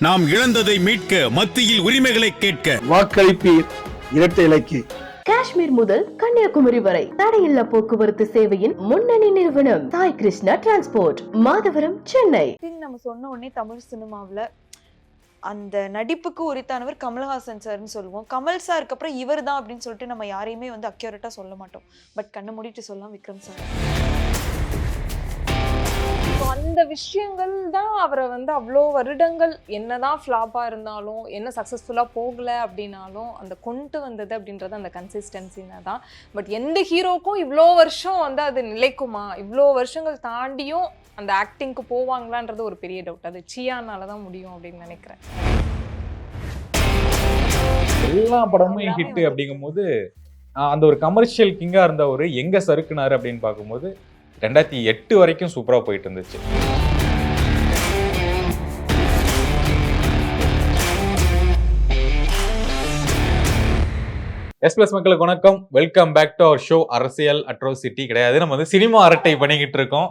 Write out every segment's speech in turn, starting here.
நாம் இழந்ததை மீட்க மத்தியில் உரிமைகளை கேட்க. வாக்களிப்பீர். இரட்டை இலக்கு. காஷ்மீர் முதல் கன்னியாகுமரி வரை தடையில்லா போக்குவரத்து சேவையின் முன்னணி நிறுவனம் சாய் கிருஷ்ணா டிரான்ஸ்போர்ட் மாதவரம் சென்னை. நம்ம சொன்ன உடனே தமிழ் சினிமாவில் அந்த நடிப்புக்கு உரித்தானவர் கமல்ஹாசன் சார்னு சொல்லுவோம். கமல் சாருக்கு அப்புறம் இவர் தான் அப்படின்னு சொல்லிட்டு நம்ம யாரையுமே வந்து அக்யூரேட்டாக சொல்ல மாட்டோம். பட் கண்ணை மூடிட்டு சொல்லலாம் விக்ரம் சார் அந்த விஷயங்கள் தான் அவரை வந்து அவ்வளோ வருடங்கள் என்னதான் ஃப்ளாப்பாக இருந்தாலும் என்ன சக்ஸஸ்ஃபுல்லாக போகல அப்படின்னாலும் அந்த கொண்டு வந்தது அப்படின்றது அந்த கன்சிஸ்டன்சின்னு தான். பட் எந்த ஹீரோக்கும் இவ்வளோ வருஷம் வந்து அது நிலைக்குமா? இவ்வளோ வருஷங்கள் தாண்டியும் அந்த ஆக்டிங்க்கு போவாங்களான்றது ஒரு பெரிய டவுட் அது சியானால தான் முடியும் அப்படின்னு நினைக்கிறேன். எல்லா படமும் ஹிட் அப்படிங்கும்போது அந்த ஒரு கமர்ஷியல் கிங்கா இருந்தவர் எங்க சறுக்குனாரு அப்படின்னு பார்க்கும்போது ரெண்டாயிரத்தி எட்டு வரைக்கும் சூப்பராக போயிட்டு இருந்துச்சு. எஸ் பிளஸ் மக்களுக்கு வணக்கம். Welcome back to our show அரசியல் அட்ரோசிட்டி கிடையாது. நம்ம வந்து சினிமா அரட்டை பண்ணிக்கிட்டு இருக்கோம்.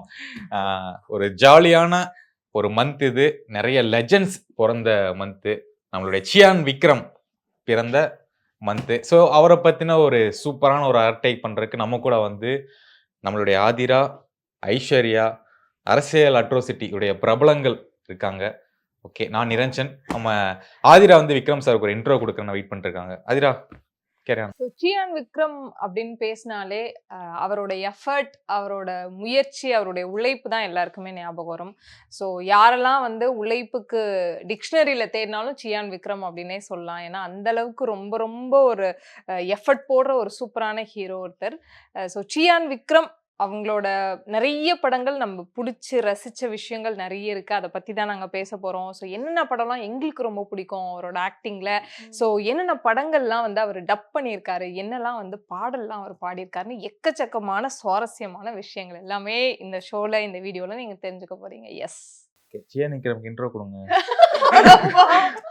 ஒரு ஜாலியான ஒரு மந்த் இது. நிறைய லெஜண்ட்ஸ் பிறந்த மந்த்து நம்மளுடைய சியான் விக்ரம் பிறந்த மந்த்து ஸோ அவரை பற்றின ஒரு சூப்பரான ஒரு அரட்டை பண்ணுறதுக்கு நம்ம கூட வந்து நம்மளுடைய ஆதிரா ஐஸ்வர்யா அரசியல் அட்ரோசிட்டி உடைய பிரபலங்கள் இருக்காங்க. ஓகே நான் நிரஞ்சன். நம்ம ஆதிரா வந்து விக்ரம் சாருக்கு ஒரு இன்ட்ரோ கொடுக்குறேன். வெயிட் பண்ணிருக்காங்க ஆதிரா. சியான் விக்ரம் அப்படின்னு பேசினாலே அவரோட எஃபர்ட் அவரோட முயற்சி அவருடைய உழைப்பு தான் எல்லாருக்குமே ஞாபகம் வரும். ஸோ யாரெல்லாம் வந்து உழைப்புக்கு டிக்ஷனரியில் தேடினாலும் சியான் விக்ரம் அப்படின்னே சொல்லலாம். ஏன்னா அந்த அளவுக்கு ரொம்ப ரொம்ப ஒரு எஃபர்ட் போடுற ஒரு சூப்பரான ஹீரோ ஒருத்தர். ஸோ சியான் விக்ரம் அவங்களோட நிறைய படங்கள் நம்ம பிடிச்சி ரசித்த விஷயங்கள் நிறைய இருக்குது அதை பற்றி தான் நாங்கள் பேச போகிறோம் ஸோ என்னென்ன படம்லாம் எங்களுக்கு ரொம்ப பிடிக்கும் அவரோட ஆக்டிங்கில் ஸோ என்னென்ன படங்கள்லாம் வந்து அவர் டப் பண்ணியிருக்காரு? என்னெல்லாம் வந்து பாடல்லாம் அவர் பாடியிருக்காருன்னு எக்கச்சக்கமான சுவாரஸ்யமான விஷயங்கள் எல்லாமே இந்த ஷோவில் இந்த வீடியோவில் நீங்கள் தெரிஞ்சுக்க போறீங்க. எஸ் ஓகே சியா நிக்கிறவங்க இன்ட்ரோ கொடுங்க.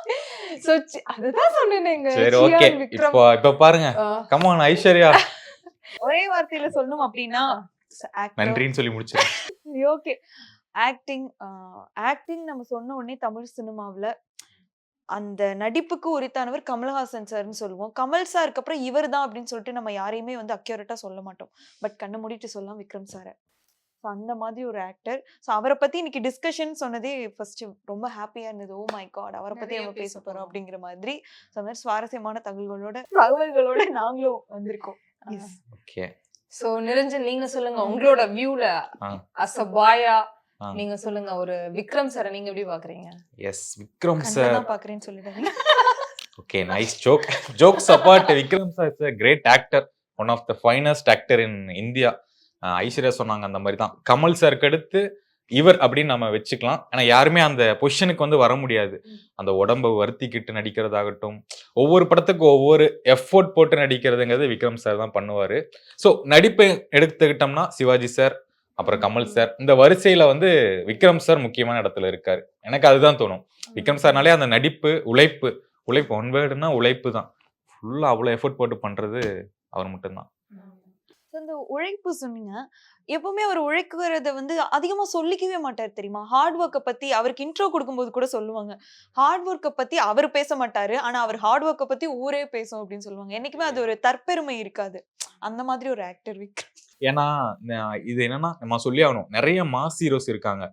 ஸோ அதுதான் சொன்னேங்க சரி ஓகே. இப்போ இப்போ பாருங்க. கமான் ஐஸ்வர்யா. ஒரே வார்த்தையில சொல்லணும் அப்படின்னா நன்றின்னு சொல்லி முடிச்சிருக்கேன் ஓகே ஆக்டிங் ஆக்டிங் நம்ம சொன்ன உடனே தமிழ் சினிமாவில் அந்த நடிப்புக்கு உரித்தானவர் கமல்ஹாசன் சார்னு சொல்லுவோம். கமல் சாருக்கு அப்புறம் இவர் தான் அப்படின்னு சொல்லிட்டு நம்ம யாரையுமே வந்து அக்யூரேட்டாக சொல்ல மாட்டோம். பட் கண்ணை மூடிட்டு சொல்லலாம் விக்ரம் சாரை ஸோ அந்த மாதிரி ஒரு ஆக்டர் ஸோ அவரை பற்றி இன்னைக்கு டிஸ்கஷன் சொன்னதே ஃபர்ஸ்ட் ரொம்ப ஹாப்பியாக இருந்தது. ஓ மை காட் அவரை பற்றி நம்ம பேச போகிறோம் போறோம். அப்படிங்கிற மாதிரி. ஸோ அந்த மாதிரி சுவாரஸ்யமான தகவல்களோட தகவல்களோட நாங்களும் வந்திருக்கோம். ஓகே ஸோ நிரஞ்சன் நீங்க சொல்லுங்க. உங்களோட வியூல. அஸ் அ பாயா. நீங்க சொல்லுங்க. ஒரு விக்ரம் சாரை நீங்க எப்படி பாக்குறீங்க? எஸ் விக்ரம் சார் தான் பார்க்குறேன்னு சொல்லிடுங்க okay nice joke jokes apart Vikram sir is a great actor one of the finest actor in India Aishwarya சொன்னாங்க அந்த மாதிரி தான். கமல் சாருக்கு அடுத்து இவர் அப்படின்னு நம்ம வச்சுக்கலாம். ஆனா யாருமே அந்த பொசிஷனுக்கு வந்து வர முடியாது. அந்த உடம்ப வருத்திக்கிட்டு நடிக்கிறதாகட்டும் ஒவ்வொரு படத்துக்கும் ஒவ்வொரு எஃபோர்ட் போட்டு நடிக்கிறதுங்கிறது விக்ரம் சார் தான் பண்ணுவாரு. ஸோ நடிப்பை எடுத்துக்கிட்டோம்னா சிவாஜி சார் அப்புறம் கமல் சார் இந்த வரிசையில வந்து விக்ரம் சார் முக்கியமான இடத்துல இருக்காரு. எனக்கு அதுதான் தோணும். விக்ரம் சார்னாலே அந்த நடிப்பு உழைப்பு உழைப்பு ஒன் வேர்டுனா உழைப்பு தான். ஃபுல்லா அவ்வளோ எஃபோர்ட் போட்டு பண்றது அவர் மட்டும்தான். இந்த உழைப்பு சொன்னீங்க எப்பவுமே அவர் உழைக்கிறத வந்து அதிகமா சொல்லிக்கவே மாட்டார் தெரியுமா? ஹார்ட் ஒர்க்கை பத்தி அவருக்கு இன்ட்ரோ கொடுக்கும்போது கூட சொல்லுவாங்க. ஹார்ட் ஒர்க்கை பத்தி அவர் பேச மாட்டாரு. ஆனா அவர் ஹார்ட் ஒர்க்கை பத்தி ஊரே பேசும் அப்படின்னு சொல்லுவாங்க. என்னைக்குமே அது ஒரு தற்பெருமை இருக்காது. அந்த மாதிரி ஒரு ஆக்டர் விக்ரம். ஏன்னா இது என்னன்னா நம்ம சொல்லி ஆகணும். நிறைய மாஸ் ஹீரோஸ் இருக்காங்க.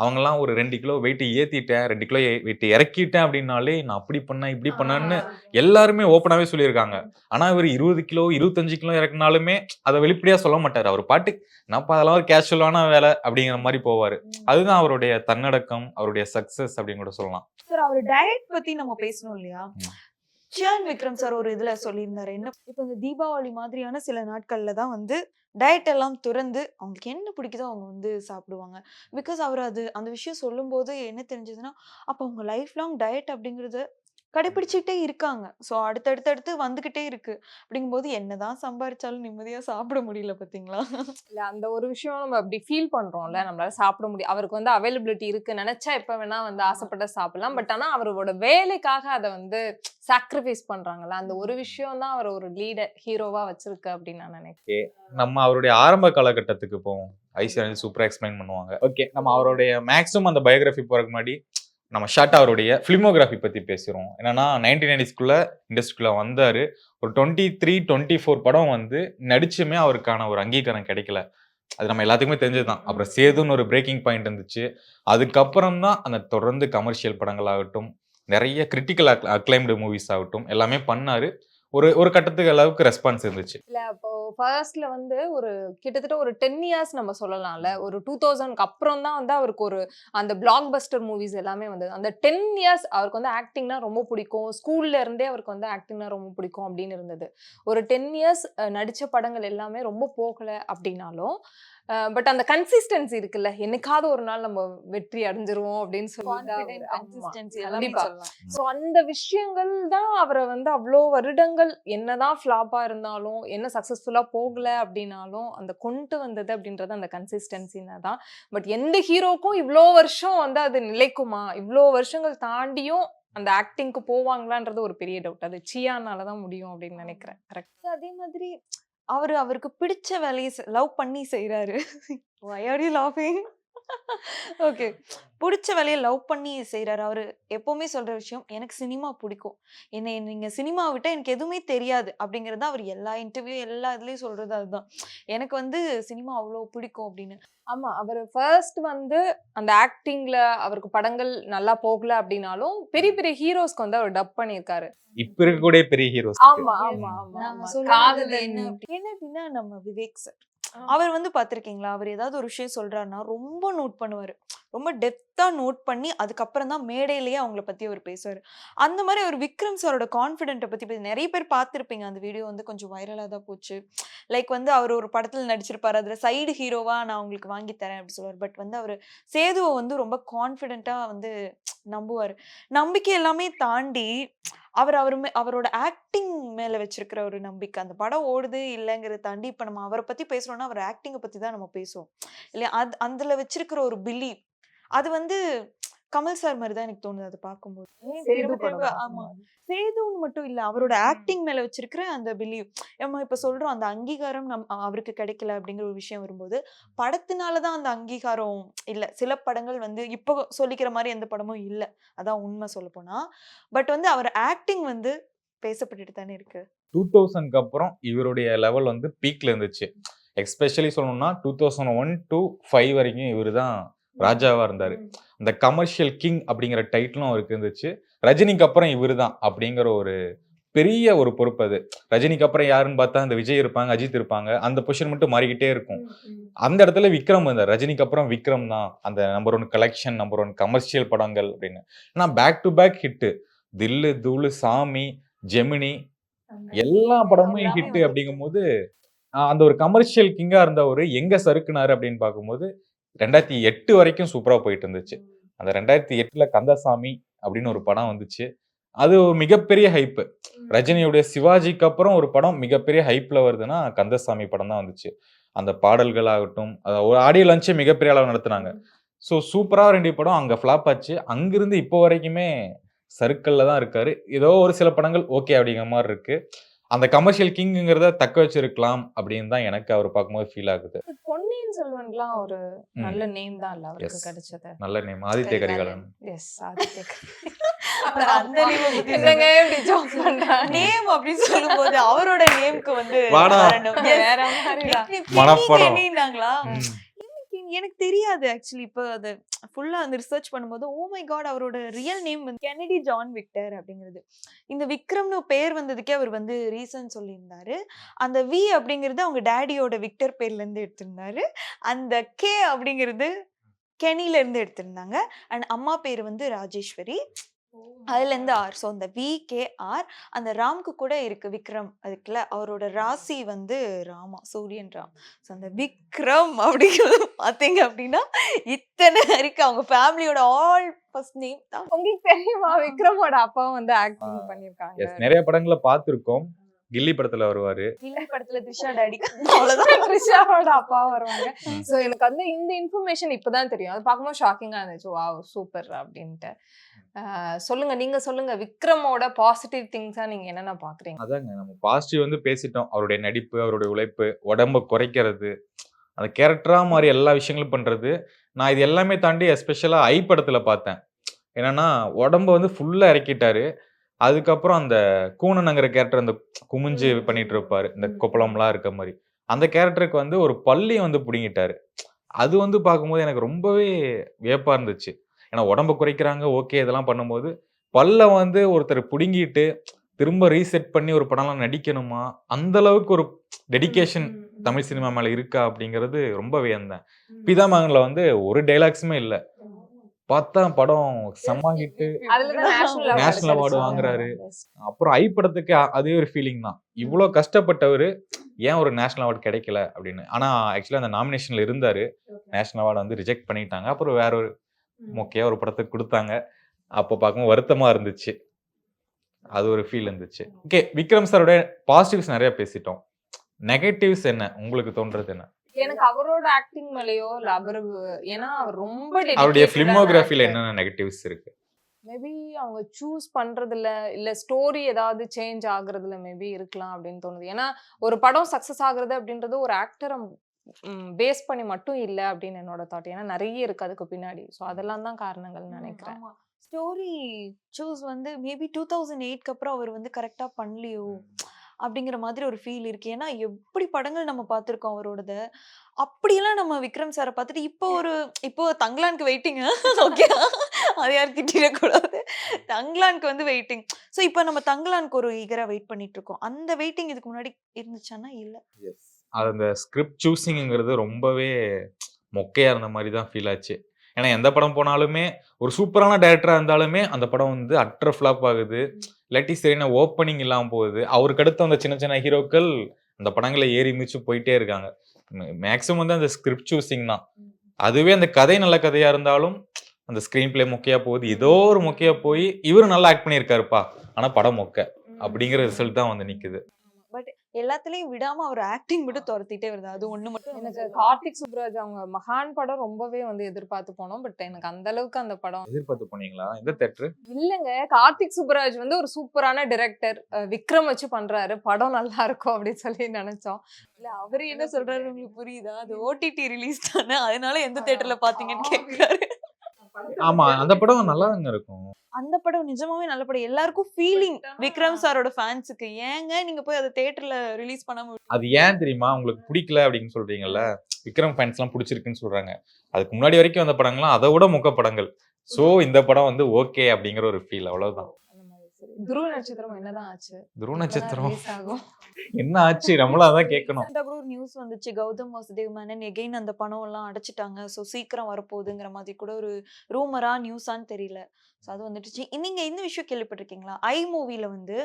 அவங்கெல்லாம் ஒரு ரெண்டு கிலோ வெயிட் ஏத்திட்டேன் ரெண்டு கிலோ வெயிட் இறக்கிட்டேன் அப்படின்னாலே நான் அப்படி பண்ணேன் இப்படி பண்ணேன்னு எல்லாருமே ஓப்பனாவே சொல்லியிருக்காங்க. ஆனா இவர் இருபது கிலோ இருபத்தஞ்சு கிலோ இறக்குனாலுமே அதை வெளிப்படையா சொல்ல மாட்டாரு. அவர் பாட்டு நான் அதெல்லாம் ஒரு கேஷுவலான வேலை அப்படிங்கிற மாதிரி போவாரு. அதுதான் அவருடைய தன்னடக்கம் அவருடைய சக்சஸ் அப்படின்னு கூட சொல்லலாம். சார் அவர் டயட் பத்தி நம்ம பேசணும் இல்லையா. சியான் விக்ரம் சார் ஒரு இதுல சொல்லியிருந்தாரு. என்ன இப்போ இந்த தீபாவளி மாதிரியான சில நாட்கள்ல தான் வந்து டயட் எல்லாம் துறந்து அவங்களுக்கு என்ன பிடிக்குதோ அவங்க வந்து சாப்பிடுவாங்க. பிகாஸ் அவர் அது அந்த விஷயம் சொல்லும்போது என்ன தெரிஞ்சதுன்னா அப்போ அவங்க லைஃப் லாங் டயட் அப்படிங்கிறது கடைபிடிச்சிட்டே இருக்காங்க. ஸோ அடுத்தடுத்து அடுத்து வந்துகிட்டே இருக்கு. அப்படிங்கும்போது என்னதான் சம்பாரிச்சாலும் நிம்மதியா சாப்பிட முடியல பாத்தீங்களா இல்ல அந்த ஒரு விஷயம் நம்ம அப்படி ஃபீல் பண்றோம்ல நம்மளால சாப்பிட முடியும். அவருக்கு வந்து அவைலபிலிட்டி இருக்கு நினைச்சா எப்ப வேணா வந்து ஆசைப்பட்ட சாப்பிடலாம். பட் ஆனா அவரோட வேலைக்காக அதை வந்து சாக்ரிஃபைஸ் பண்றாங்கல்ல. அந்த ஒரு விஷயம் தான் அவர் ஒரு லீடர் ஹீரோவா வச்சிருக்கு அப்படின்னு நான் நினைக்கிறேன். நம்ம அவருடைய ஆரம்ப காலகட்டத்துக்கு போவோம். ஐஸ்வர்யா சூப்பரா எக்ஸ்பிளைன் பண்ணுவாங்க. ஓகே. நம்ம அவருடைய மேக்ஸிமம் அந்த பயோகிராஃபி போறதுக்கு முன்னாடி நம்ம ஷார்ட்டா அவருடைய ஃபிலிமோகிராஃபி பற்றி பேசுறோம். என்னன்னா நைன்டீன் நைன்டிஸ்குள்ளே இண்டஸ்ட்ரிக்குள்ள வந்தார். ஒரு டுவெண்ட்டி த்ரீ டுவெண்ட்டி ஃபோர் படம் வந்து நடிச்சுமே அவருக்கான ஒரு அங்கீகாரம் கிடைக்கல. அது நம்ம எல்லாத்துக்குமே தெரிஞ்சதுதான். அப்புறம் சேதுன்னு ஒரு பிரேக்கிங் பாயிண்ட் இருந்துச்சு. அதுக்கப்புறம் தான் அந்த தொடர்ந்து கமர்ஷியல் படங்கள் ஆகட்டும் நிறைய கிரிட்டிக்கல் அக்ளைம்டு மூவிஸ் ஆகட்டும் எல்லாமே பண்ணார். ஒரு ஒரு கட்டத்துக்கு அளவுக்கு ரெஸ்பான்ஸ் இருந்துச்சு. இல்ல அப்போ ஃபர்ஸ்ட்ல வந்து ஒரு கிட்டத்தட்ட ஒரு டென் இயர்ஸ் நம்ம சொல்லலாம்ல. ஒரு டூ தௌசண்ட்க்கு அப்புறம் தான் வந்து அவருக்கு ஒரு அந்த பிளாக் பஸ்டர் மூவிஸ் எல்லாமே வந்தது அந்த டென் இயர்ஸ் அவருக்கு வந்து ஆக்டிங்னா ரொம்ப பிடிக்கும். ஸ்கூல்ல இருந்தே அவருக்கு வந்து ஆக்டிங்னா ரொம்ப பிடிக்கும் அப்படின்னு இருந்தது. ஒரு டென் இயர்ஸ் நடிச்ச படங்கள் எல்லாமே ரொம்ப போகல அப்படின்னாலும் பட் அந்த கன்சிஸ்டன்சி இருக்குல்ல. என்னைக்காவது ஒரு நாள் நம்ம வெற்றி அடைஞ்சிருவோம் அப்படின்னு சொல்லி. ஸோ அந்த விஷயங்கள் தான் அவரை வந்து அவ்வளோ வருடங்கள் என்னதான் ஃப்ளாப்பாக இருந்தாலும் என்ன சக்ஸஸ்ஃபுல்லாக போகல அப்படின்னாலும் அந்த கொண்டு வந்தது அப்படின்றது அந்த கன்சிஸ்டன்சின்னு தான். பட் எந்த ஹீரோக்கும் இவ்வளோ வருஷம் வந்து அது நிலைக்குமா? இவ்வளோ வருஷங்கள் தாண்டியும் அந்த ஆக்டிங்க்கு போவாங்களான்றது ஒரு பெரிய டவுட் அது சியானால தான் முடியும் அப்படின்னு நினைக்கிறேன். கரெக்ட் அதே மாதிரி அவர் அவருக்கு பிடிச்ச வேலையை லவ் பண்ணி செய்கிறாரு why are you ஓகே. பிடிச்ச வேலையை லவ் பண்ணி செய்றாரு அவரு. எப்பவுமே சொல்ற விஷயம் எனக்கு சினிமா பிடிக்கும். என்னை நீங்க சினிமா விட்டா எனக்கு எதுவுமே தெரியாது. அப்படிங்கறது அவர் எல்லா இன்டர்வியூ எல்லா இதுலயும் சொல்றது அதுதான். எனக்கு வந்து சினிமா அவ்வளோ பிடிக்கும். அப்படின்னு. ஆமா. அவர் ஃபர்ஸ்ட் வந்து அந்த ஆக்டிங்ல அவருக்கு படங்கள் நல்லா போகல அப்படின்னாலும் பெரிய பெரிய ஹீரோஸ்க்கு வந்து அவர் டப் பண்ணியிருக்காரு. இப்ப இருக்கக்கூடிய பெரிய ஹீரோஸ் ஆமா ஆமா ஆமா நாங்க ஆமா. சொல்றது காதலன் என்ன அப்படி- என்ன அப்படின்னா நம்ம விவேக் சார் அவர் வந்து பார்த்திருக்கீங்களா? அவர் ஏதாவது ஒரு விஷயம் சொல்றாருன்னா ரொம்ப நோட் பண்ணுவாரு. ரொம்ப டெப்த்தாக நோட் பண்ணி அதுக்கப்புறம் தான் மேடையிலேயே அவங்கள பத்தி அவர் பேசுவார். அந்த மாதிரி அவர் விக்ரம் சாரோட கான்ஃபிடென்ட்டை பத்தி பேசி நிறைய பேர் பார்த்துருப்பீங்க. அந்த வீடியோ வந்து கொஞ்சம் வைரலாக தான் போச்சு. லைக் வந்து அவர் ஒரு படத்தில் நடிச்சிருப்பாரு. அதில் சைடு ஹீரோவா நான் உங்களுக்கு வாங்கி தரேன் அப்படி சொல்லுவார். பட் வந்து அவர் சேதுவை வந்து ரொம்ப கான்ஃபிடென்ட்டாக வந்து நம்புவார். நம்பிக்கை எல்லாமே தாண்டி அவர் அவர் மே- அவரோட ஆக்டிங் மேல வச்சிருக்கிற ஒரு நம்பிக்கை. அந்த படம் ஓடுது இல்லைங்கிறத தாண்டி இப்ப நம்ம அவரை பத்தி பேசுறோம்னா அவர் ஆக்டிங்கை பத்தி தான் நம்ம பேசுவோம். இல்லையா? அது அதுல வச்சிருக்கிற ஒரு பிலீவ் அது வந்து கமல் சார் மாதிரி தான் எனக்கு தோணுது அதை பார்க்கும்போது. ஆமா. சேதுன்னு மட்டும் இல்ல அவரோட ஆக்டிங் மேல வச்சிருக்கிற அந்த பிலீவ். நம்ம இப்ப சொல்றோம் அந்த அங்கீகாரம் நம் அவருக்கு கிடைக்கல அப்படிங்கிற ஒரு விஷயம் வரும்போது படத்தினாலதான் அந்த அங்கீகாரம் இல்ல. சில படங்கள் வந்து இப்போ சொல்லிக்கிற மாதிரி எந்த படமும் இல்ல. அதான் உண்மை சொல்ல போனா. பட் வந்து அவர் ஆக்டிங் வந்து பேசப்பட்டுட்டு தானே இருக்கு. டூ தௌசண்ட்க்கு அப்புறம் இவருடைய லெவல் வந்து பீக்ல இருந்துச்சு. எஸ்பெஷலி சொல்லணும்னா two thousand one to five வரைக்கும் இவர் தான் ராஜாவா இருந்தாரு. அந்த கமர்ஷியல் கிங் அப்படிங்கிற டைட்டிலும் அவருக்கு இருந்துச்சு. ரஜினிக்கு அப்புறம் இவர் தான் அப்படிங்கிற ஒரு பெரிய ஒரு பொறுப்பு அது. ரஜினிக்கு அப்புறம் யாருன்னு பார்த்தா அந்த விஜய் இருப்பாங்க அஜித் இருப்பாங்க. அந்த பொசிஷன் மட்டும் மாறிக்கிட்டே இருக்கும். அந்த இடத்துல விக்ரம் இருந்தார். ரஜினிக்கு அப்புறம் விக்ரம் தான் அந்த number one collection number one commercial படங்கள் அப்படின்னு. ஏன்னா பேக் டு பேக் ஹிட்டு தில்லு தூளு சாமி ஜெமினி எல்லா படமும் எல்லாமே ஹிட் வந்துச்சு. அப்படிங்கும்போது அந்த ஒரு கமர்ஷியல் கிங்கா இருந்தவர் எங்க சறுக்குனாரு அப்படின்னு பார்க்கும்போது ரெண்டாயிரத்தி எட்டு வரைக்கும் சூப்பரா போயிட்டு இருந்துச்சு அந்த ரெண்டாயிரத்தி எட்டுல கந்தசாமி அப்படின்னு ஒரு படம் வந்துச்சு. அது ஒரு மிகப்பெரிய ஹைப்பு ரஜினியுடைய சிவாஜிக்கு அப்புறம் ஒரு படம் மிகப்பெரிய ஹைப்ல வருதுன்னா கந்தசாமி படம் தான் வந்துச்சு. அந்த பாடல்கள் ஆகட்டும் ஒரு ஆடியோ லஞ்சே மிகப்பெரிய அளவு நடத்துனாங்க. ஸோ சூப்பரா ரெண்டு படம் அங்க ஃபிளாப் ஆச்சு. அங்கிருந்து இப்போ வரைக்குமே சர்க்கிள்ல தான் இருக்காரு. ஏதோ ஒரு சில படங்கள் ஓகே அப்படிங்கிற மாதிரி இருக்கு. அந்த கமர்ஷியல் கிங்குங்கிறத தக்க வச்சிருக்கலாம் அப்படின்னு தான் எனக்கு அவர் பார்க்கும்போது ஃபீல் ஆகுது. பொன்னியின் செல்வன்லாம் ஒரு. நல்ல நேம் தான் இல்ல அவருக்கு. கிடைச்சது. நல்ல நேம் ஆதித்ய கரிகாலன். எஸ் ஆதித்ய அவரோட நேம்க்கு வந்து எனக்கு- தெரியாது ஆக்சுவலி. இப்போ அது ஃபுல்லாக அந்த ரிசர்ச் பண்ணும்போது ஓ மை காட் அவரோட ரியல் நேம் வந்து கெனடி ஜான் விக்டர் அப்படிங்கிறது. இந்த விக்ரம்னு பேர் வந்ததுக்கே அவர் வந்து ரீசன் சொல்லியிருந்தாரு. அந்த வி அப்படிங்கிறது அவங்க டேடியோட விக்டர் பேர்ல இருந்து எடுத்திருந்தாரு. அந்த கே அப்படிங்கிறது கெனில இருந்து எடுத்திருந்தாங்க. அண்ட் அம்மா பேர் வந்து ராஜேஸ்வரி. அதுல இருந்து ஆர். ஸோ அந்த வி கே ஆர் அந்த ராம்க்கு கூட இருக்கு விக்ரம் அதுக்குள்ள அவரோட ராசி வந்து ராமா சூரியன் ராம். ஸோ அந்த விக்ரம் அப்படிங்கிறது பார்த்தீங்க அப்படின்னா இத்தனை இருக்கு. அவங்க ஃபேமிலியோட ஆல் ஃபர்ஸ்ட் நேம் தான். உங்களுக்கு தெரியுமா? விக்ரமோட அப்பாவும் வந்து ஆக்டிங் எஸ் பண்ணிருக்காங்க. நிறைய படங்களை பார்த்துருக்கோம் கில்லி படத்துல வருவாரு. கில்லி படத்துல த்ரிஷா டாடி அவ்வளவுதான். த்ரிஷாவோட அப்பா வருவாங்க. சோ எனக்கு வந்து இந்த இன்ஃபர்மேஷன் இப்பதான் தெரியும். அது பார்க்கும்போது ஷாக்கிங்கா இருந்துச்சு. வா சூப்பர் அப்படின்ட்டு. சொல்லுங்க. நீங்க சொல்லுங்க. விக்ரமோட பாசிட்டிவ் திங்ஸா நீங்க என்னென்ன பாக்குறீங்க? அதாங்க. நம்ம பாசிட்டிவ் வந்து பேசிட்டோம். அவருடைய நடிப்பு அவருடைய உழைப்பு உடம்ப குறைக்கிறது அந்த கேரக்டரா மாதிரி எல்லா விஷயங்களும் பண்றது. நான் இது எல்லாமே தாண்டி எஸ்பெஷலா ஐ படத்துல பார்த்தேன். என்னன்னா உடம்ப வந்து ஃபுல்லா இறக்கிட்டாரு. அதுக்கப்புறம் அந்த கூனனுங்கிற கேரக்டர் அந்த குமிஞ்சு பண்ணிட்டு இருப்பாரு. இந்த கொப்பளம்லாம் இருக்க மாதிரி. அந்த கேரக்டருக்கு வந்து ஒரு பள்ளியை வந்து பிடுங்கிட்டாரு. அது வந்து பார்க்கும்போது எனக்கு ரொம்பவே வியப்பா இருந்துச்சு. ஏன்னா உடம்ப குறைக்கிறாங்க ஓகே இதெல்லாம் பண்ணும்போது பல்ல வந்து ஒருத்தர் பிடுங்கிட்டு திரும்ப ரீசெட் பண்ணி ஒரு படம்லாம் நடிக்கணுமா? அந்த அளவுக்கு ஒரு டெடிகேஷன் தமிழ் சினிமா மேல இருக்கா அப்படிங்கிறது ரொம்ப வியந்தேன் பிதாமகன்ல வந்து ஒரு டைலாக்ஸுமே இல்ல. பார்த்தா படம் செம்ம ஹிட்டு அதுலதான் national award National award கிடைச்சது. வாங்குறாரு. அப்புறம் ஐ படத்துக்கு அதே ஒரு ஃபீலிங் தான். இவ்வளோ கஷ்டப்பட்டவர் ஏன் ஒரு நேஷனல் அவார்டு கிடைக்கல அப்படின்னு. ஆனா ஆக்சுவலி அந்த நாமினேஷன்ல இருந்தாரு. நேஷனல் அவார்டு வந்து ரிஜெக்ட் பண்ணிட்டாங்க. அப்புறம் வேற ஒரு மொக்கையா ஒரு படத்துக்கு கொடுத்தாங்க. அப்போ பார்க்கும்போது வருத்தமா இருந்துச்சு. அது ஒரு ஃபீல் இருந்துச்சு. ஓகே விக்ரம் சாரோட பாசிட்டிவ்ஸ் நிறைய பேசிட்டோம். நெகட்டிவ்ஸ் என்ன? உங்களுக்கு தோன்றது என்ன? எனக்கு அவரோட ஆக்டிங் மேலயோ இல்ல அவரு ஏன்னா அவர் ரொம்ப அவருடைய பிலிமோகிராஃபில என்னென்ன நெகட்டிவ்ஸ் இருக்கு? மேபி அவங்க சூஸ் பண்றதுல இல்ல ஸ்டோரி ஏதாவது சேஞ்ச் ஆகுறதுல மேபி இருக்கலாம் அப்படின்னு தோணுது. ஏன்னா ஒரு படம் சக்சஸ் ஆகுறது அப்படின்றது ஒரு ஆக்டரை பேஸ் பண்ணி மட்டும் இல்ல அப்படின்னு என்னோட தாட் ஏன்னா நிறைய இருக்கு அதுக்கு பின்னாடி. ஸோ அதெல்லாம் தான் காரணங்கள் நினைக்கிறேன். ஸ்டோரி சூஸ் வந்து மேபி டூ தௌசண்ட் எயிட்க்கு அப்புறம் அவர் வந்து கரெக்டா பண்ணலையோ அப்படிங்கிற மாதிரி ஒரு ஃபீல் இருக்கு. ஏன்னா எப்படி படங்கள் நம்ம பார்த்துருக்கோம் அவரோடத. அப்படியெல்லாம் நம்ம விக்ரம் சாரை பார்த்துட்டு இப்போ ஒரு இப்போ தங்கலானுக்கு வெயிட்டிங் ஓகே அது யாரும் திட்டிடக்கூடாது. தங்கலானுக்கு வந்து வெயிட்டிங் ஸோ இப்போ நம்ம தங்கலானுக்கு ஒரு ஈகரா வெயிட் பண்ணிட்டு இருக்கோம். அந்த வெயிட்டிங் இதுக்கு முன்னாடி இருந்துச்சானா இல்ல. அந்த ஸ்கிரிப்ட் சூஸிங்கிறது ரொம்பவே மொக்கையா இருந்த மாதிரி தான் ஃபீல் ஆச்சு. ஏன்னா எந்த படம் போனாலுமே ஒரு சூப்பரான டைரக்டரா இருந்தாலுமே அந்த படம் வந்து அட்ர ஃபிளாப் ஆகுது. இல்லாட்டி சரியான ஓப்பனிங் இல்லாம போகுது. அவருக்கு அடுத்து அந்த சின்ன சின்ன ஹீரோக்கள் அந்த படங்களை ஏறி மிதிச்சு போயிட்டே இருக்காங்க. மேக்ஸிமம் வந்து அந்த ஸ்கிரிப்ட் சூஸிங் தான். அதுவே அந்த கதை நல்ல கதையா இருந்தாலும் அந்த ஸ்கிரீன் பிளே மொக்கையா போகுது. ஏதோ ஒரு மொக்கையா போய் இவரு நல்லா ஆக்ட் பண்ணியிருக்காருப்பா. ஆனா படம் மொக்க. அப்படிங்கிற ரிசல்ட் தான் வந்து நிக்குது. பட் எல்லாத்துலயும் விடாம அவர் ஆக்டிங் மட்டும் துரத்திட்டே வருது. அது ஒண்ணு மட்டும் எனக்கு. கார்த்திக் சுப்ராஜ் அவங்க மகான் படம் ரொம்பவே வந்து எதிர்பார்த்து போனோம். பட் எனக்கு அந்த அளவுக்கு அந்த படம் எதிர்பார்த்து போனீங்களா? எந்த தேட்டரு இல்லங்க. கார்த்திக் சுப்ராஜ் வந்து ஒரு சூப்பரான டிரெக்டர் விக்ரம் வச்சு பண்றாரு. படம் நல்லா இருக்கும் அப்படின்னு சொல்லி நினைச்சோம். இல்ல அவரு என்ன சொல்றாரு உங்களுக்கு புரியுதா? அது ஓடிடி ரிலீஸ் தானே. அதனால எந்த தியேட்டர்ல பாத்தீங்கன்னு கேக்குறாரு. ஆமா அந்த படம் நல்லா இருக்கும். அந்த படம் நிஜமாவே நல்ல படம். எல்லாருக்கும் ஃபீலிங் விக்ரம் சாரோட ஃபேன்ஸுக்கு ஏங்க நீங்க போய் அதை தியேட்டர்ல ரிலீஸ் பண்ணாம அது ஏன் தெரியுமா? உங்களுக்கு பிடிக்கல அப்படின்னு சொல்றீங்கல்ல? விக்ரம் ஃபேன்ஸ் எல்லாம் பிடிச்சிருக்குன்னு சொல்றாங்க. அதுக்கு முன்னாடி வரைக்கும் வந்த படங்கள்லாம் அதை விட முக்க படங்கள். சோ இந்த படம் வந்து ஓகே அப்படிங்கிற ஒரு ஃபீல் அவ்வளவுதான். துருவ நட்சத்திரம் என்னதான் ஆச்சு? துருவ நட்சத்திரம்? என்ன ஆச்சு? நம்மளும் அதான் கேட்கணும். கூட ஒரு நியூஸ் வந்துச்சு. கௌதம் வாசுதேவ் மேனன் எகைன் அந்த பணம் எல்லாம் அடைச்சிட்டாங்க. ஸோ சீக்கிரம் வரப்போகுதுங்கிற மாதிரி கூட ஒரு ரூமரா நியூஸான்னு தெரியல. ஸோ அது வந்துட்டுச்சு நீங்க இந்த விஷயம் கேள்விப்பட்டிருக்கீங்களா? ஐ மூவில வந்து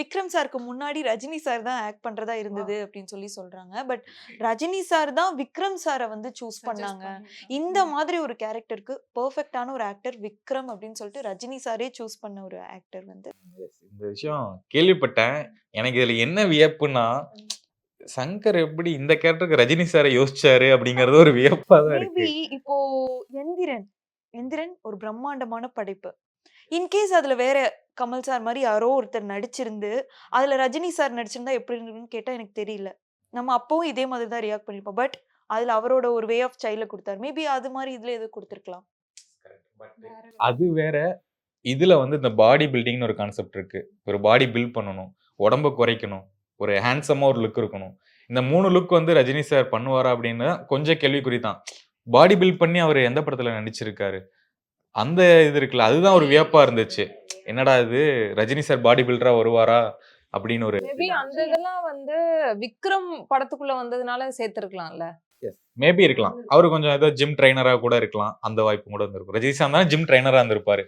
விக்ரம் சாருக்கு முன்னாடி ரஜினி சார் தான் ஆக்ட் பண்றதா இருந்தது அப்படின்னு சொல்லி சொல்றாங்க. பட் ரஜினி சார் தான் விக்ரம் சாரை வந்து சூஸ் பண்ணாங்க. இந்த மாதிரி ஒரு கேரக்டருக்கு பெர்ஃபெக்டான ஒரு ஆக்டர் விக்ரம் அப்படின்னு சொல்லிட்டு ரஜினி சாரே சூஸ் பண்ண ஒரு ஆக்டர் வந்து. இந்த விஷயம் கேள்விப்பட்டேன். எனக்கு இதுல என்ன வியப்புனா சங்கர் எப்படி இந்த கேரக்டருக்கு ரஜினி சாரை யோசிச்சாரு அப்படிங்கறது ஒரு வியப்பா தான் இருக்கு. இப்போ எந்திரன். எந்திரன் ஒரு பிரம்மாண்டமான படைப்பு. இன்கேஸ் அதுல வேற கமல் சார் மாதிரி யாரோ ஒருத்தர் நடிச்சிருந்து அதுல ரஜினி சார் நடிச்சிருந்தா எப்படி இருந்திருக்குன்னு கேட்டா எனக்கு தெரியல. நம்ம அப்பவும் இதே மாதிரி தான் ரியாக்ட் பண்ணிருப்போம். பட் அதுல அவரோட ஒரு வே ஆஃப் ஸ்டைல கொடுத்தாரு. மேபி அது மாதிரி இதுல எது கொடுத்துருக்கலாம். அது வேற இதுல வந்து இந்த பாடி பில்டிங்னு ஒரு கான்செப்ட் இருக்கு. ஒரு பாடி பில்ட் பண்ணணும். உடம்ப குறைக்கணும். ஒரு ஹேண்ட்ஸமா ஒரு லுக் இருக்கணும். இந்த மூணு லுக் வந்து ரஜினி சார் பண்ணுவாரா அப்படின்னு கொஞ்சம் கேள்விக்குறி தான். பாடி பில்ட் பண்ணி அவர் எந்த படத்துல நடிச்சிருக்காரு? அந்த இது இருக்குல்ல அதுதான் ஒரு வியப்பா இருந்துச்சு. என்னடா இது? ரஜினி சார் பாடி பில்டரா வருவாரா? அப்படின்னு ஒரு மேபி அந்த இதெல்லாம் வந்து விக்ரம் படத்துக்குள்ள வந்ததுனால சேர்த்திருக்கலாம்ல. மேபி இருக்கலாம். அவரு கொஞ்சம் ஏதோ ஜிம் ட்ரைனரா கூட இருக்கலாம். அந்த வாய்ப்பு கூட இருந்திருக்கும். ரஜினி சார் தான் ஜிம் ட்ரைனரா இருந்திருப்பாரு.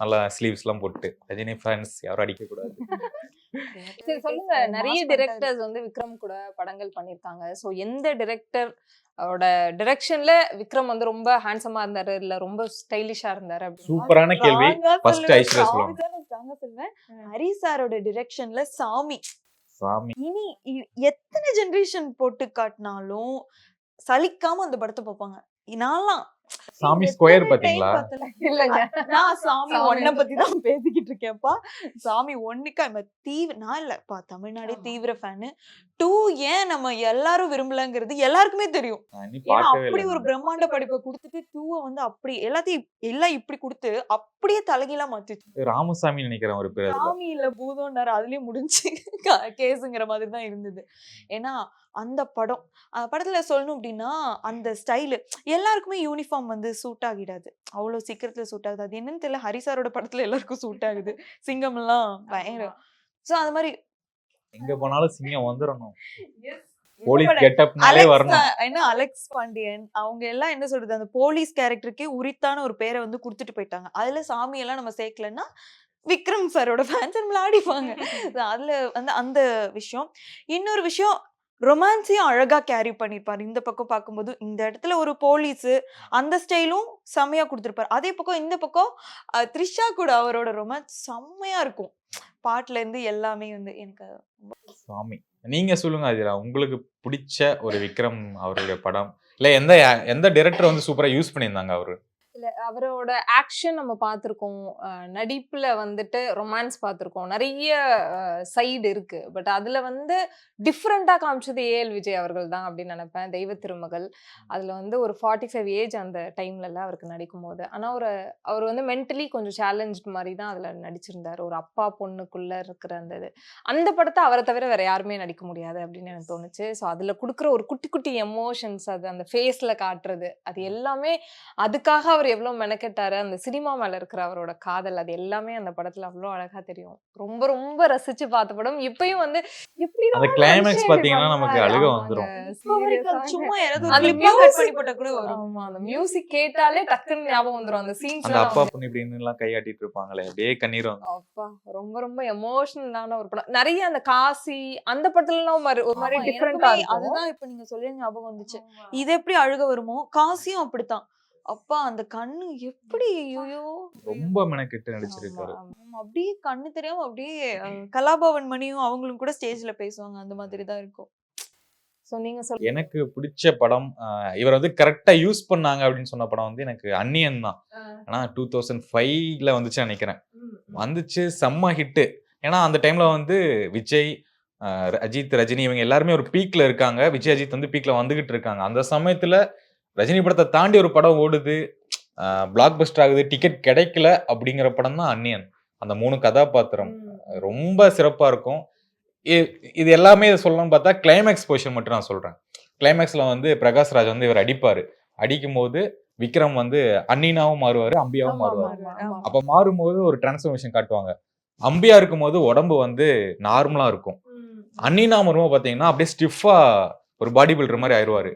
நல்லா ஸ்லீவ்ஸ் எல்லாம் போட்டு. ரஜினி ஃபேன்ஸ் யாரும் அடிக்க கூடாது. சரி சொல்லுங்க. நிறைய டிரெக்டர்ஸ் வந்து விக்ரம் கூட படங்கள் பண்ணிருக்காங்க சோ எந்த டிரெக்டர் அவரோட டிரெக்ஷன்ல விக்ரம் வந்து ரொம்ப ஹேண்ட்ஸமா இருந்தாரு இல்ல ரொம்ப ஸ்டைலிஷா இருந்தாரு சூப்பரான கேள்வி. First ஐஸ்வர்யா சொல்லுவாங்க. ஹரி சாரோட டிரெக்ஷன்ல சாமி. சாமி. இனி எத்தனை ஜெனரேஷன் போட்டு காட்டினாலும் சலிக்காம அந்த படத்தை பார்ப்பாங்க. நான்லாம் சாமி ஸ்கொயர் பாத்தீங்களா இல்லைங்க. நான் சாமி. ஒன்ன பத்தி தான் பேசிக்கிட்டு இருக்கேன்ப்பா சாமி ஒன்னுக்கா நம்ம தீவிர நான் இல்லப்பா தமிழ்நாடே ஆமா. தீவிர ஃபேனு. டூ ஏன் நம்ம எல்லாரும் விரும்பலங்கிறது எல்லாருக்குமே தெரியும். அப்படி ஒரு இல்லை பிரம்மாண்ட படிப்பை கொடுத்துட்டு டூவை வந்து அப்படி எல்லாத்தையும் எல்லாம் இப்படி கொடுத்து அப்படியே தலைகீழா மாத்திச்சு. ராமசாமி நினைக்கிறேன் ஒரு பேர் சாமி இல்ல பூதம்னாரு அதுலயே முடிஞ்சு கேஸுங்கிற மாதிரி தான் இருந்தது. ஏன்னா அந்த படம் அந்த படத்துல சொல்லணும் அப்படின்னா அந்த ஸ்டைலு எல்லாருக்குமே யூனிஃபார்ம் வந்து சூட் ஆகிடாது. அவ்வளோ சீக்கிரத்துல சூட் ஆகுது. அது என்னன்னு தெரியல. ஹரிசாரோட படத்துல எல்லாருக்கும் சூட் ஆகுது. சிங்கம் எல்லாம் பயங்கர. ஸோ அது மாதிரி எங்க போனாலும் சிங்கம் வந்துடணும் என்ன அலெக்ஸ் பாண்டியன் அவங்க எல்லாம் என்ன சொல்றது? அந்த போலீஸ் கேரக்டருக்கே உரித்தான ஒரு பேரை வந்து கொடுத்துட்டு போயிட்டாங்க. அதுல சாமி எல்லாம் நம்ம சேர்க்கலன்னா விக்ரம் சாரோட ஃபேன்ஸ் நம்மள ஆடிப்பாங்க. So அதுல வந்து அந்த விஷயம். இன்னொரு விஷயம் ரொமான்ஸையும் அழகாக கேரி பண்ணியிருப்பார் இந்த பக்கம் பார்க்கும்போது இந்த இடத்துல ஒரு போலீஸு அந்த ஸ்டைலும் செம்மையாக கொடுத்துருப்பாரு. அதே பக்கம் இந்த பக்கம் த்ரிஷா கூட அவரோட ரொமான்ஸ் செம்மையாக இருக்கும். பாட்டுலேருந்து எல்லாமே வந்து எனக்கு சாமி. நீங்க சொல்லுங்க அதிரா உங்களுக்கு பிடிச்ச ஒரு விக்ரம் அவருடைய படம்? இல்ல எந்த எந்த டைரக்டர் வந்து சூப்பரா யூஸ் பண்ணியிருந்தாங்க அவரு? இல்ல அவரோட ஆக்ஷன் நம்ம பார்த்துருக்கோம். நடிப்புல வந்துட்டு ரொமான்ஸ் பார்த்துருக்கோம். நிறைய சைடு இருக்கு. பட் அதுல வந்து டிஃப்ரெண்டா காமிச்சது ஏஎல் விஜய் அவர்கள் தான் அப்படின்னு நினைப்பேன். தெய்வ திருமகள். அதுல வந்து ஒரு ஃபார்ட்டி ஃபைவ் ஏஜ் அந்த டைம்ல எல்லாம் அவருக்கு நடிக்கும் போது ஆனா ஒரு அவர் வந்து மென்டலி கொஞ்சம் சேலஞ்ச் மாதிரி தான் அதுல நடிச்சிருந்தாரு. ஒரு அப்பா பொண்ணுக்குள்ள இருக்கிற அந்த இது. அந்த படத்தை அவரை தவிர வேற யாருமே நடிக்க முடியாது அப்படின்னு எனக்கு தோணுச்சு. ஸோ அதுல கொடுக்குற ஒரு குட்டி குட்டி எமோஷன்ஸ் அது அந்த ஃபேஸ்ல காட்டுறது அது எல்லாமே அதுக்காக அவர் எவ்வளவு மெனக்கெட்டாரு அந்த சினிமா மேல இருக்கிற அவரோட காதல் அது எல்லாமே அந்த படத்துல அவ்வளோ அழகா தெரியும். ரொம்ப ரொம்ப ரசிச்சு பார்த்த படம். இப்பயும் வந்து எப்படி அந்த climax பாத்தீங்கன்னா நமக்கு அழுகை வந்துரும். சும்மா அந்த வரும். மியூசிக் கேட்டாலே டக்குன்னு ஞாபகம் வந்துரும். அந்த சீன்ஸ் அந்த அப்பா பொண்ணு இப்படின்னு எல்லாம் கையாட்டிட்டு இருப்பாங்களே அப்படியே கண்ணீர் வந்து அப்பா ரொம்ப ரொம்ப எமோஷனலான ஒரு படம். நிறைய அந்த காசி அந்த படத்துல எல்லாம் ஒரு மாதிரி- ஒரு மாதிரி ஆமா, டிஃப்ரெண்டா அதுதான் இப்ப நீங்க சொல்லி ஞாபகம் வந்துச்சு. இது எப்படி அழுக வருமோ காசியும் அப்படித்தான். அப்பா அந்த கண்ணு எப்படி ஐயோ ரொம்ப மெனக்கெட்டு நடிச்சிருக்காரு. அப்படியே கண்ணு தெரியாம அப்படியே கலாபவன் மணியும் அவங்களும் கூட ஸ்டேஜ்ல பேசுவாங்க. அந்த மாதிரி தான் இருக்கும். சோ நீங்க சொல்லுங்க எனக்கு பிடிச்ச படம் இவர் வந்து கரெக்டா யூஸ் பண்ணாங்க அப்படின்னு சொன்ன படம் வந்து எனக்கு அன்னியன் தான். ஆனா டூ தௌசண்ட் ஃபைவ்ல வந்துச்சு நினைக்கிறேன். வந்துச்சு செம்ம ஹிட்டு ஏன்னா அந்த டைம்ல வந்து விஜய் அஜித் ரஜினி இவங்க எல்லாருமே ஒரு பீக்ல இருக்காங்க. விஜய் அஜித் வந்து பீக்ல வந்துகிட்டு இருக்காங்க. அந்த சமயத்துல ரஜினி படத்தை தாண்டி ஒரு படம் ஓடுது. பிளாக் பஸ்டர் ஆகுது. டிக்கெட் கிடைக்கல அப்படிங்கிற படம் தான் அன்னியன் அந்த மூணு கதாபாத்திரம். ரொம்ப சிறப்பா இருக்கும். இது எல்லாமே இதை சொல்லணும்னு பார்த்தா கிளைமேக்ஸ் பொசிஷன் மட்டும் நான் சொல்றேன். கிளைமேக்ஸ்ல வந்து பிரகாஷ் ராஜ் வந்து இவர் அடிப்பாரு. அடிக்கும் போது விக்ரம் வந்து அன்னினாவும் மாறுவாரு அம்பியாவும் மாறுவாரு. அப்ப மாறும்போது ஒரு டிரான்ஸ்ஃபர்மேஷன் காட்டுவாங்க. அம்பியா இருக்கும்போது உடம்பு வந்து நார்மலா இருக்கும். அன்னினா மரும பாத்தீங்கன்னா அப்படியே ஸ்டிஃபா ஒரு பாடி பில்டர் மாதிரி ஆயிடுவாரு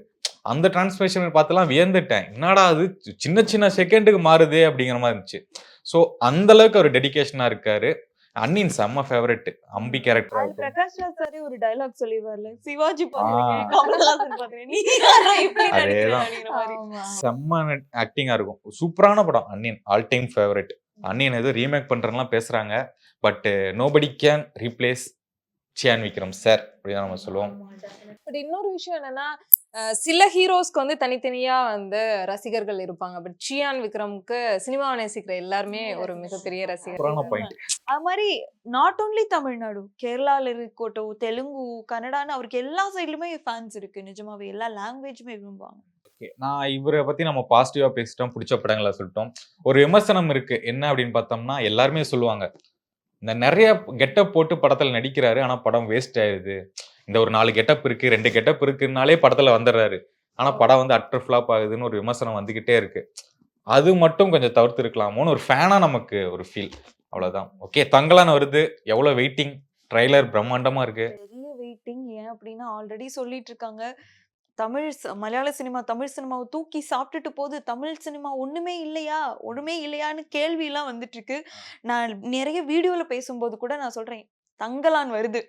அந்த டிரான்ஸ்ஃபர்மேஷன் பார்த்தெல்லாம் வியந்துட்டேன். என்னடா அது? சின்ன சின்ன செகண்டுக்கு மாறுதே அப்படிங்கிற மாதிரி இருந்துச்சு. ஸோ அந்த அளவுக்கு அவர் டெடிகேஷனா இருக்காரு. அன்னின் செம்ம ஃபேவரட் அம்பி கேரக்டரா பிரகாஷ் ராஜ் சாரே ஒரு டயலாக் சொல்லிடுவார்ல சிவாஜி செம்ம ஆக்டிங்கா இருக்கும். சூப்பரான படம் Anniyan all time favourite Anniyan ஏதோ ரீமேக் பண்றேன்லாம் பேசுறாங்க. But nobody can replace Chiyaan Vikram sir அப்படின்னு நம்ம சொல்லுவோம். பட் இன்னொரு விஷயம் என்னன்னா சில ஹீரோஸ்க்கு வந்து தனித்தனியா வந்து ரசிகர்கள் இருப்பாங்க. பட் சியான் விக்ரம்க்கு சினிமாவை நேசிக்கிற எல்லாருமே ஒரு மிகப்பெரிய ரசிகர். பாயிண்ட். அது மாதிரி நாட் ஓன்லி தமிழ்நாடு கேரளால இருக்கட்டும் தெலுங்கு கன்னடான்னு அவருக்கு எல்லா சைட்லயுமே ஃபேன்ஸ் இருக்கு. நிஜமாவே எல்லா லாங்குவேஜுமே விரும்புவாங்க. ஓகே. நான் இவரை பத்தி நம்ம பாசிட்டிவா பேசிட்டோம். பிடிச்ச படங்களை சொல்லிட்டோம். ஒரு விமர்சனம் இருக்கு. என்ன அப்படின்னு பார்த்தோம்னா எல்லாருமே சொல்லுவாங்க. இந்த நிறைய கெட்டப் போட்டு படத்துல நடிக்கிறாரு. ஆனா படம் வேஸ்ட் ஆயிருது. இந்த ஒரு நாலு கெட்டப் இருக்கு ரெண்டு கெட்டப் இருக்குனாலே படத்துல வந்துடுறாரு. ஆனா படம் வந்து அட்டர் ஃபிளாப் ஆகுதுன்னு ஒரு விமர்சனம் வந்துகிட்டே இருக்கு. அது மட்டும் கொஞ்சம் தவிர்த்து இருக்கலாமோன்னு ஒரு ஃபேனா நமக்கு ஒரு ஃபீல் அவ்வளவுதான். ஓகே தங்கலான வருது. எவ்வளவு வெயிட்டிங் ட்ரைலர் பிரம்மாண்டமா இருக்கு. பெரிய வெயிட்டிங் ஏன் அப்படின்னா ஆல்ரெடி சொல்லிட்டு இருக்காங்க. தமிழ் மலையாள சினிமா தமிழ் சினிமாவை தூக்கி சாப்பிட்டுட்டு போகுது. தமிழ் சினிமா ஒண்ணுமே இல்லையா? ஒண்ணுமே இல்லையான்னு கேள்வி எல்லாம் வந்துட்டு இருக்கு. நான் நிறைய வீடியோல பேசும்போது கூட நான் சொல்றேன். தங்கலான் வருது.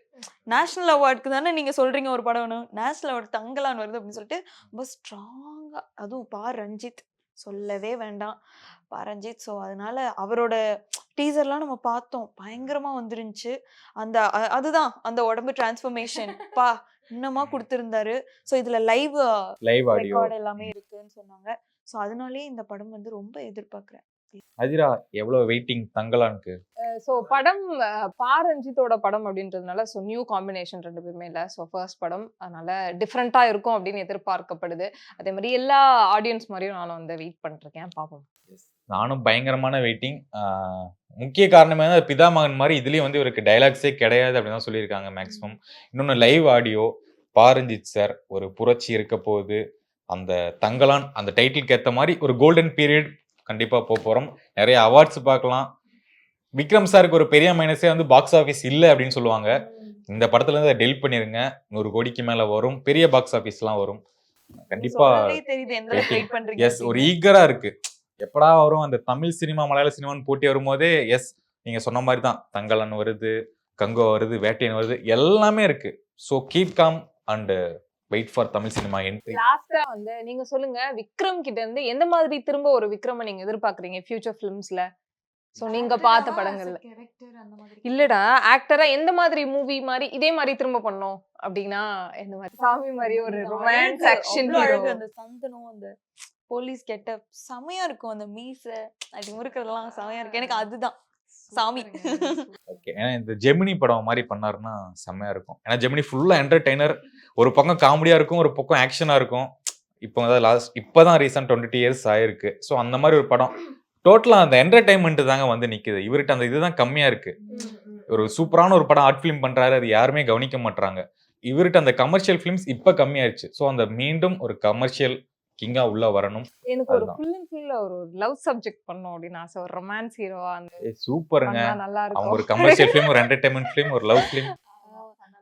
நேஷனல் அவார்டுக்கு தானே நீங்க சொல்றீங்க ஒரு படம் வேணும் நேஷனல் அவார்டு தங்கலான் வருது அப்படின்னு சொல்லிட்டு ரொம்ப ஸ்ட்ராங்கா அதுவும் பா ரஞ்சித். சொல்லவே வேண்டாம். பா ரஞ்சித். ஸோ அதனால அவரோட டீசர்லாம் நம்ம பார்த்தோம். பயங்கரமா வந்துருந்துச்சு. அந்த அதுதான் அந்த உடம்பு டிரான்ஸ்ஃபர்மேஷன் பா இன்னமா கொடுத்திருந்தாரு. ஸோ இதுல லைவ் லைவ் ரெக்கார்ட் எல்லாமே இருக்குன்னு சொன்னாங்க. ஸோ அதனாலேயே இந்த படம் வந்து ரொம்ப எதிர்பார்க்குறேன். அதிரா எவ்வளவு வெயிட்டிங் தங்கலானுக்கு? ஸோ படம் பா ரஞ்சித்தோட படம் அப்படின்றதுனால ஸோ நியூ காம்பினேஷன் ரெண்டு பேருமே இல்லை. ஸோ ஃபர்ஸ்ட் படம் அதனால டிஃப்ரெண்ட்டாக இருக்கும் அப்படின்னு எதிர்பார்க்கப்படுது. அதே மாதிரி எல்லா ஆடியன்ஸ் மாதிரியும் நானும் வந்து வெயிட் பண்ணிருக்கேன் பார்ப்போம் நானும் பயங்கரமான வெயிட்டிங் முக்கிய காரணமே வந்து பிதா மகன் மாதிரி இதுலயும் வந்து இவருக்கு டைலாக்ஸே கிடையாது அப்படின்னு தான் சொல்லியிருக்காங்க மேக்ஸிமம் இன்னொன்று லைவ் ஆடியோ பாரஞ்சித் சார் ஒரு புரட்சி இருக்க போகுது. அந்த தங்கலான் அந்த டைட்டிலுக்கு ஏற்ற மாதிரி ஒரு கோல்டன் பீரியட் கண்டிப்பாக போக போகிறோம் நிறைய அவார்ட்ஸ் பார்க்கலாம். விக்ரம் சாருக்கு ஒரு பெரிய மைனஸே வந்து பாக்ஸ் ஆஃபீஸ் இல்லை அப்படின்னு சொல்லுவாங்க. இந்த படத்துல இருந்து டெலிட் பண்ணிருங்க. நூறு கோடிக்கு மேல வரும். பெரிய பாக்ஸ் ஆஃபீஸ்லாம் வரும். கண்டிப்பா எஸ் ஒரு ஈகரா இருக்கு. எப்படா வரும் அந்த தமிழ் சினிமா மலையாள சினிமான்னு போட்டி வரும்போதே எஸ் நீங்க சொன்ன மாதிரி தான். தங்கலன் வருது கங்கோ வருது வேட்டையன் வருது. எல்லாமே இருக்கு. So keep calm and wait for Tamil cinema entry லாஸ்டா வந்து நீங்க சொல்லுங்க விக்ரம் கிட்ட இருந்து எந்த மாதிரி திரும்ப ஒரு விக்ரம நீங்க எதிர்பார்க்கறீங்க ஃபியூச்சர் ஃபிலிம்ஸ்ல ஸோ நீங்க பார்த்த படங்கள்ல. இல்லடா ஆக்டரா எந்த மாதிரி மூவி மாதிரி இதே மாதிரி திரும்ப பண்ணோம் அப்படின்னா எந்த மாதிரி சாமி மாதிரி ஒரு ரொமான்ஸ் ஆக்ஷன் அந்த சந்தனம் அந்த போலீஸ் கெட்ட செமையா இருக்கும் அந்த மீச. அது முறுக்கிறதெல்லாம் செமையா இருக்கு. எனக்கு அதுதான். சாமி. ஓகே. ஏன்னா இந்த ஜெமினி படம் மாதிரி பண்ணாருன்னா செம்மையா இருக்கும். ஏன்னா ஜெமினி ஃபுல்லா என்டர்டைனர் ஒரு பக்கம் காமெடியா இருக்கும் ஒரு பக்கம் ஆக்ஷனா இருக்கும். இப்போ தான் லாஸ்ட் இப்போதான் ரீசன்ட் டுவெண்ட்டி இயர்ஸ் ஆயிருக்கு. ஸோ அந்த மாதிரி ஒரு படம். டோட்டலா அந்த என்டர்டைன்மெண்ட் தாங்க வந்து நிக்குது. இவர்கிட்ட அந்த இதுதான் கம்மியா இருக்கு. ஒரு சூப்பரான ஒரு படம் ஆர்ட் ஃபிலிம் பண்றாரு அது யாருமே கவனிக்க மாட்றாங்க. இவர்கிட்ட அந்த கமர்ஷியல் ஃபிலிம்ஸ் இப்ப கம்மியாயிருச்சு. ஸோ அந்த மீண்டும் ஒரு கமர்ஷியல் கிங்கா உள்ள வரணும். எனக்கு ஒரு. ஃபுல் அண்ட் ஃபுல் ஒரு லவ் சப்ஜெக்ட் பண்ணோம் அப்படின்னு ஆசை. ஒரு ரொமான்ஸ் ஹீரோவா அந்த சூப்பருங்க. நல்லா அவங்க ஒரு இருக்கும் கமர்ஷியல் ஃபிலிம் ஒரு என்டர்டைன்மெண்ட் ஃபிலிம் ஒரு லவ் ஃபிலிம்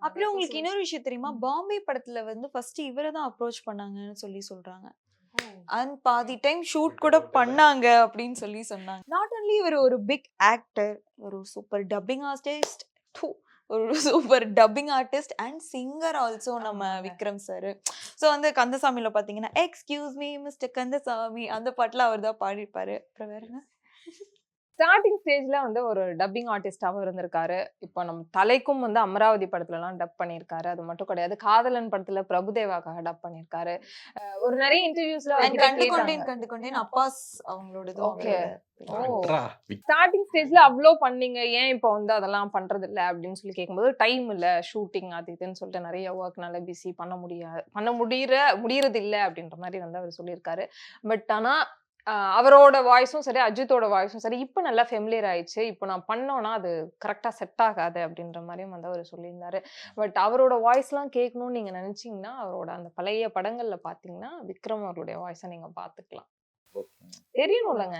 அப்புறம் உங்களுக்கு இன்னொரு விஷயம் தெரியுமா? பாம்பே படத்துல வந்து ஃபர்ஸ்ட் இவரை தான் அப்ரோச் பண்ணாங்கன்னு சொல்லி சொல்றாங்க. அண்ட் பாதி டைம் ஷூட் கூட பண்ணாங்க அப்படின்னு சொல்லி சொன்னாங்க. நாட் ஒன்லி இவர் ஒரு பிக் ஆக்டர் ஒரு சூப்பர் டப்பிங் ஆர்டிஸ்ட் ஒரு super dubbing artist and singer also நம்ம விக்ரம் சார் ஸோ வந்து கந்தசாமியில பாத்தீங்கன்னா எக்ஸ்கியூஸ் மீ மிஸ்டர் கந்தசாமி. அந்த பாட்டுல அவர் தான் பாடிருப்பாரு அப்புறம் வேறங்க ஸ்டார்டிங் ஸ்டேஜ்ல வந்து ஒரு டப்பிங் ஆர்டிஸ்டாவும் இருந்திருக்காரு. இப்போ நம்ம தலைக்கும் வந்து அமராவதி படத்துல எல்லாம் டப் பண்ணியிருக்காரு. அது மட்டும் கிடையாது. காதலன் படத்துல பிரபுதேவாக்காக டப் பண்ணியிருக்காரு. ஒரு நிறைய இன்டர்வியூஸ்ல அண்ட் கண்டு கொண்டேன் கண்டு கொண்டேன். அப்பாஸ் அவங்களோடது Okay. ஓ. அட்ரா. ஸ்டார்டிங் ஸ்டேஜ்ல அவ்வளோ பண்ணீங்க. ஏன் இப்போ வந்து அதெல்லாம் பண்றது இல்ல அப்படின்னு சொல்லி கேட்கும்போது டைம் இல்ல. ஷூட்டிங் அது இதுன்னு சொல்லிட்டு நிறைய ஒர்க்னால பிஸி பண்ண முடியாது பண்ண முடியற முடியறது இல்ல அப்படின்ற மாதிரி வந்து அவர் சொல்லியிருக்காரு. பட் ஆனா ஆஹ் அவரோட வாய்ஸும் சரி அஜித்தோட வாய்ஸும் சரி இப்போ நல்லா ஃபெமிலியர் ஆயிடுச்சு. இப்போ நான் பண்ணோன்னா அது கரெக்டாக செட் ஆகாது அப்படின்ற மாதிரியும் வந்து அவர் சொல்லியிருந்தாரு. பட் அவரோட வாய்ஸ்லாம் கேட்கணும்னு நீங்கள் நினச்சிங்கன்னா அவரோட அந்த பழைய படங்களில் பார்த்தீங்கன்னா விக்ரம் அவருடைய வாய்ஸை நீங்கள் பார்த்துக்கலாம் தெரியணும்லங்க.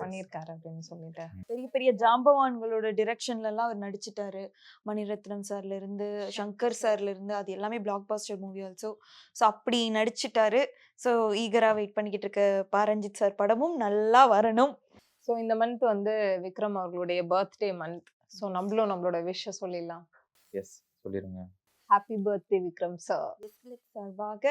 பண்ணியிருக்காரு அப்படின்னு சொல்லிட்டு. பெரிய பெரிய ஜாம்பவான்களோட டிரெக்ஷன்ல எல்லாம் அவர் நடிச்சிட்டாரு. மணிரத்னம் சார்ல இருந்து சங்கர் சார்ல இருந்து அது எல்லாமே blockbuster movie also so அப்படி நடிச்சிட்டாரு. ஸோ ஈகரா வெயிட் பண்ணிக்கிட்டு இருக்க பாரஞ்சித் சார் படமும் நல்லா வரணும். ஸோ இந்த மந்த் வந்து விக்ரம் அவர்களுடைய பர்த்டே மந்த் ஸோ நம்மளும் நம்மளோட விஷ சொல்லிடலாம். எஸ் சொல்லிருங்க ஹாப்பி பர்த்டே விக்ரம் சார் சார்பாக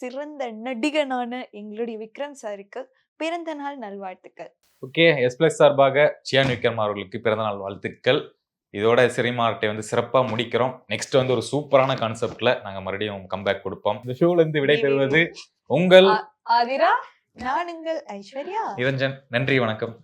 சிறந்த நடிகனான எங்களுடைய விக்ரம் சாருக்கு பிறந்த நாள் நல்வாழ்த்துக்கள். ஓகே. எஸ் பிளஸ் சார்பாக சியான் விக்ரம் அவர்களுக்கு பிறந்தநாள் வாழ்த்துக்கள். இதோட சிறைமார்ட்டை வந்து சிறப்பா முடிக்கிறோம். நெக்ஸ்ட் வந்து ஒரு சூப்பரான கான்செப்ட்ல நாங்க மறுபடியும் கம்பேக் கொடுப்போம். இந்த ஷோல இருந்து விடை பெறுவது உங்கள் ஆதிரா நான் உங்கள் ஐஸ்வர்யா. நிரஞ்சன். நன்றி வணக்கம்.